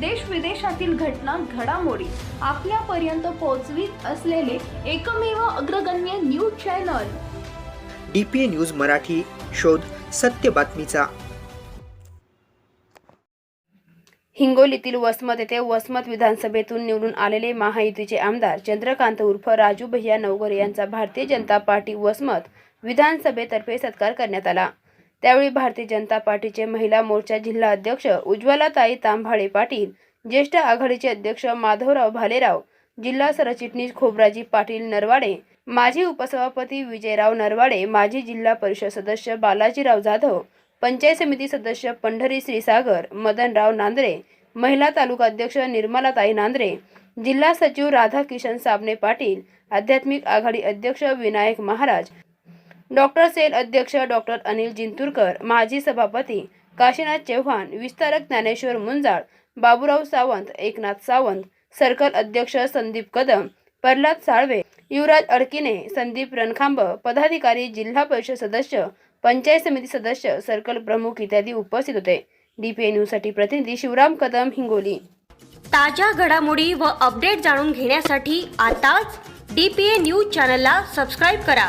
देश विदेशातील घटना घडामोडी आपल्यापर्यंत पोहोचवीत असलेले एकमेव अग्रगण्य news channel. D P A news Marathi शोध सत्य बातमीचा. हिंगोलीतील वसमत येथे वसमत विधानसभेतून निवडून आलेले महायुतीचे आमदार चंद्रकांत उर्फ राजू भैया नवगरे यांचा भारतीय जनता पार्टी वसमत विधानसभेतर्फे सत्कार करण्यात आला. त्यावेळी भारतीय जनता पार्टीचे महिला मोर्चा जिल्हा अध्यक्ष उज्ज्वलाताई तांभाळे पाटील ज्येष्ठ आघाडीचे अध्यक्ष माधवराव भालेराव जिल्हा सरचिटणीस खोबराजी पाटील नरवाडे माजी उपसभापती विजयराव नरवाडे माजी जिल्हा परिषद सदस्य बालाजीराव जाधव पंचायत समिती सदस्य पंढरी श्रीसागर मदनराव नांदरे महिला तालुका अध्यक्ष निर्मलाताई नांदरे जिल्हा सचिव राधाकिशन साबणे पाटील आध्यात्मिक आघाडी अध्यक्ष विनायक महाराज डॉक्टर सेल अध्यक्ष डॉक्टर अनिल जिंतूरकर माजी सभापती काशीनाथ चव्हाण विस्तारक ज्ञानेश्वर मुंजाळ बाबूराव सावंत एकनाथ सावंत सर्कल अध्यक्ष संदीप कदम प्रल्हाद साळवे युवराज अडकिने संदीप रणखांब पदाधिकारी जिल्हा परिषद सदस्य पंचायत समिती सदस्य सर्कल प्रमुख इत्यादी उपस्थित होते. डीपीए न्यूजसाठी प्रतिनिधी शिवराम कदम हिंगोली. ताज्या घडामोडी व अपडेट जाणून घेण्यासाठी आताच डी पी ए न्यूज चॅनलला सबस्क्राईब करा.